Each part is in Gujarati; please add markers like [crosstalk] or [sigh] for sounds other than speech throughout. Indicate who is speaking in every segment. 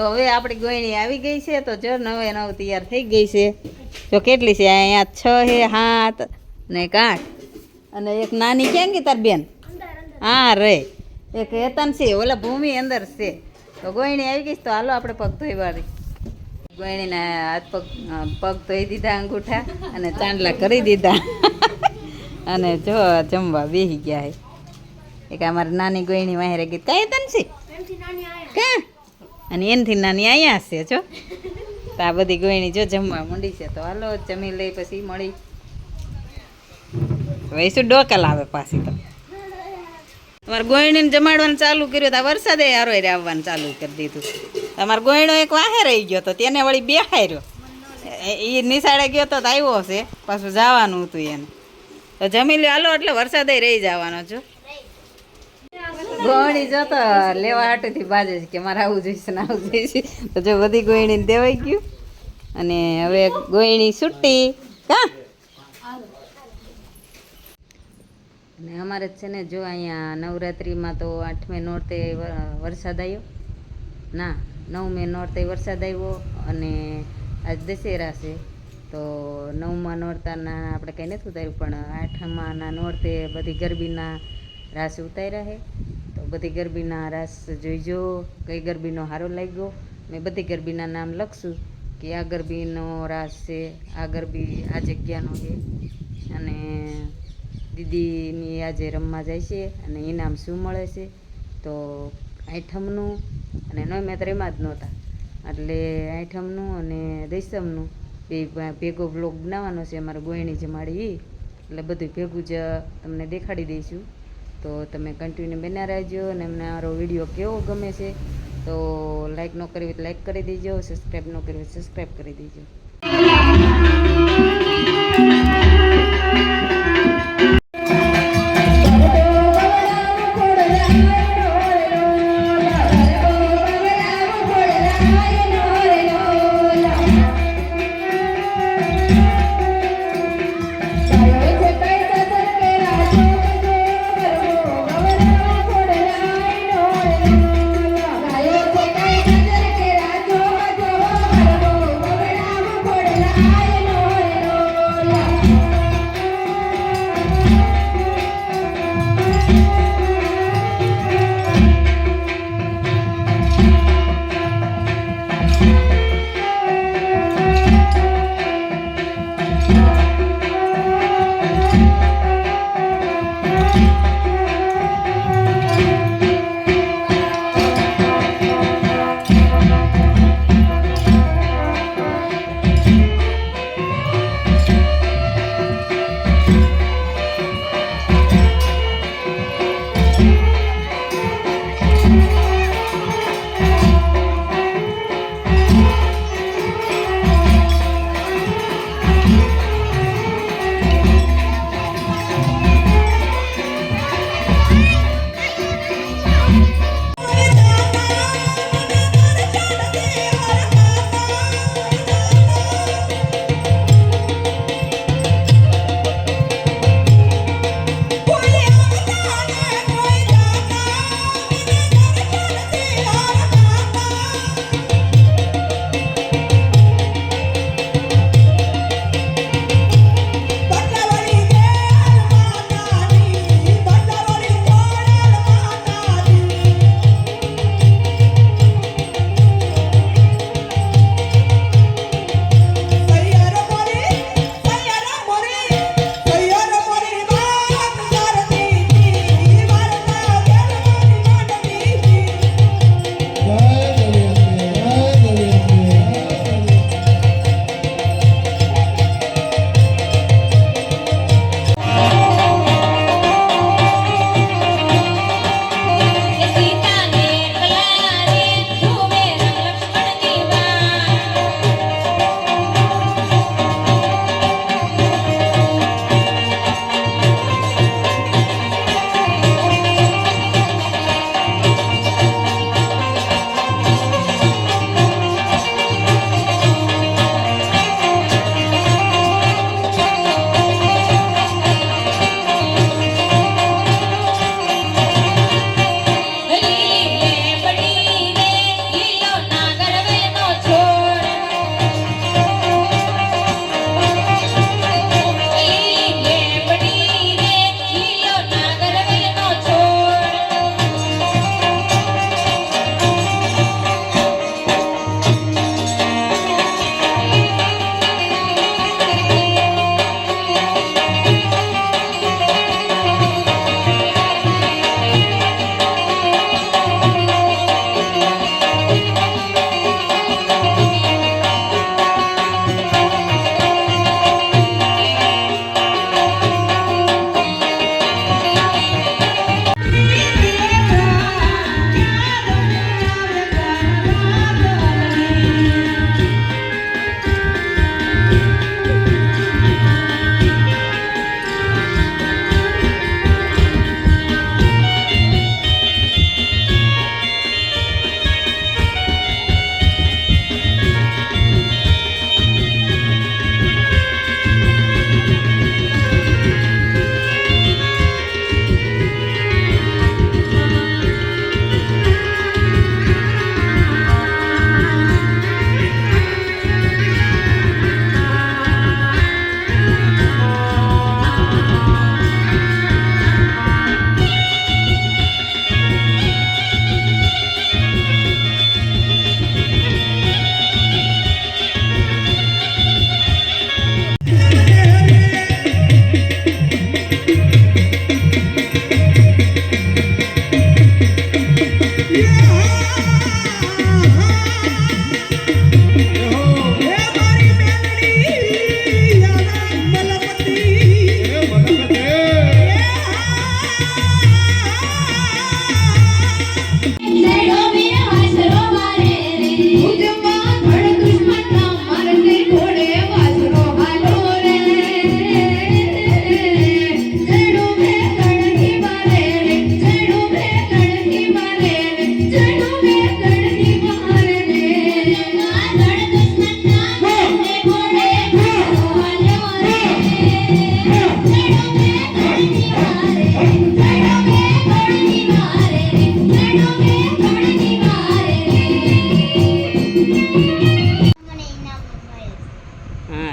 Speaker 1: તો હવે આપણી ગોયણી આવી ગઈ છે તો જો નવે નવ તૈયાર થઈ ગઈ છે. જો કેટલી છે અહીંયા છ હે હાથ ને એક આઠ. અને એક નાની ક્યાં ગઈ તાર બેન? હા રે. એક હેતન છે ઓલા ભૂમિ અંદર છે. તો ગોયણી આવી ગઈ છે તો હાલો આપણે પગ ધોઈ વાળી. ગોયણીના હાથ પગ પગ ધોઈ દીધા અંગૂઠા અને ચાંદલા કરી દીધા. અને જો જમવા બેસી ગયા હે એક અમારી નાની ગોયણી વાહેરે ગીત કઈ તન છે? કા? અને એનથી નાની અહીંયા છે જો. તો આ બધી ગોયણી જો જમવા માંડી છે. તો હાલો, જમી લઈ પછી મળી. શું ડોકા લાવે પાછી તો. તમારે ગોયણીને જમાડવાનું ચાલુ કર્યું તો આ વરસાદે હારો આવવાનું ચાલુ કરી દીધું. તમારો ગોયણો એક વાહે રહી ગયો તો તેને વળી બેહાર્યો. એ નિશાળે ગયો તો આવ્યો હશે. પાછું જવાનું હતું એને. તો જમી લ્યો. હાલો, એટલે વરસાદે રહી જવાનો છો. ગોળી જતો લેવા હાટુથી બાજે છે કે મારે આવું જોઈશે ને આવું જોઈશે. તો જો બધી ગોયણીને દેવાઈ ગયું. અને હવે ગોયણી છૂટી. કા અને અમારે છે ને જો અહીંયા નવરાત્રિમાં તો આઠમે નોરતે વરસાદ આવ્યો. ના, નવમે નોરતે વરસાદ આવ્યો અને આજ દશેરા છે. તો નવમા નોરતાના આપણે કંઈ નથી ઉતાર્યું, પણ આઠમાના નોરતે બધી ગરબીના રાસ ઉતાર્યા છે. બધી ગરબીના રાસ જોઈજો કઈ ગરબીનો સારો લાગ્યો? મેં બધી ગરબીના નામ લખશું કે આ ગરબીનો રાસ છે, આ ગરબી આ જગ્યાનો છે. અને દીદીની આજે રમવા જાય છે અને ઇનામ શું મળે છે? તો આઠમનું અને નોમે મેં રેમાં જ નહોતા. એટલે આઠમનું અને દસમનું બે ભેગો બ્લોગ બનાવવાનો છે અમારે ગોયણી જમાડી એટલે બધું ભેગું જ તમને દેખાડી દઈશું. તો તમે કન્ટિન્યુ બના રહેજો અને અમને મારો વીડિયો કેવો ગમે છે તો લાઇક ન કરવી તો લાઇક કરી દેજો સબસ્ક્રાઈબ ન કરવી સબસ્ક્રાઈબ કરી દેજો.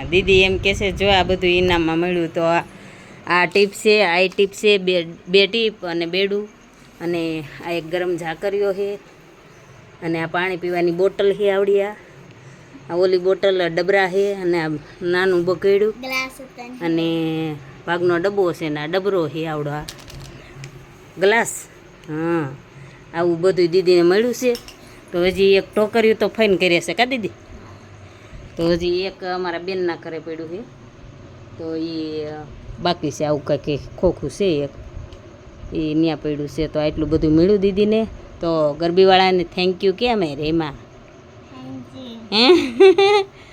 Speaker 1: દીદી એમ કહે છે જો આ બધું ઇનામમાં મળ્યું તો આ ટીપ છે આ ટીપ છે બે બે ટીપ અને બેડું અને આ એક ગરમ ઝાકરીઓ છે અને આ પાણી પીવાની બોટલ છે આવડી આ આ ઓલી બોટલ ડબરા છે અને આ નાનું બકેડું અને ભાગનો ડબ્બો છે ને આ ડબરો છે આવડો આ. ગ્લાસ? હા. આવું બધું દીદીને મળ્યું છે. તો હજી એક ટોકર્યું તો ફાઇન કરી હશે કા દીદી? તો હજી એક અમારા બેનના ઘરે પડ્યું છે. તો એ બાકી છે આવું કંઈક ખોખું છે એક. એ ત્યાં પડ્યું છે. તો આટલું બધું મળ્યું દીદીને. તો ગરબીવાળાને થેન્ક યુ કેમ રેમાં? હે? [laughs]